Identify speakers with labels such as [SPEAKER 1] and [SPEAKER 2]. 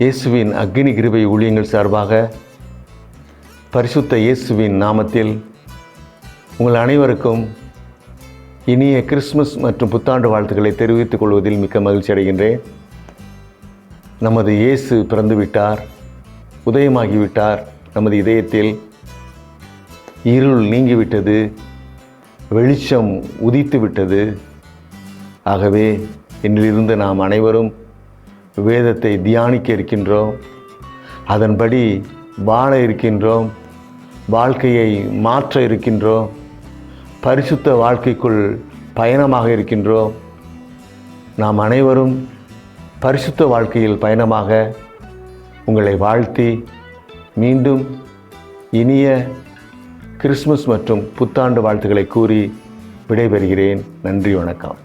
[SPEAKER 1] இயேசுவின் அக்னி கிருபை ஊழியங்கள் சார்பாக பரிசுத்த இயேசுவின் நாமத்தில் உங்கள் அனைவருக்கும் இனிய கிறிஸ்மஸ் மற்றும் புத்தாண்டு வாழ்த்துக்களை தெரிவித்துக் கொள்வதில் மிக்க மகிழ்ச்சி அடைகின்றேன். நமது இயேசு பிறந்துவிட்டார் உதயமாகிவிட்டார். நமது இதயத்தில் இருள் நீங்கிவிட்டது வெளிச்சம் உதித்து விட்டது ஆகவே என்னிலிருந்து நாம் அனைவரும் வேதத்தை தியானிக்க இருக்கின்றோம். அதன்படி வாழ இருக்கின்றோம். வாழ்க்கையை மாற்ற இருக்கின்றோம். பரிசுத்த வாழ்க்கைக்குள் பயணமாக இருக்கின்றோம். நாம் அனைவரும் பரிசுத்த வாழ்க்கையில் பயணமாக உங்களை வாழ்த்தி மீண்டும் இனிய கிறிஸ்மஸ் மற்றும் புத்தாண்டு வாழ்த்துக்களை கூறி விடைபெறுகிறேன். நன்றி வணக்கம்.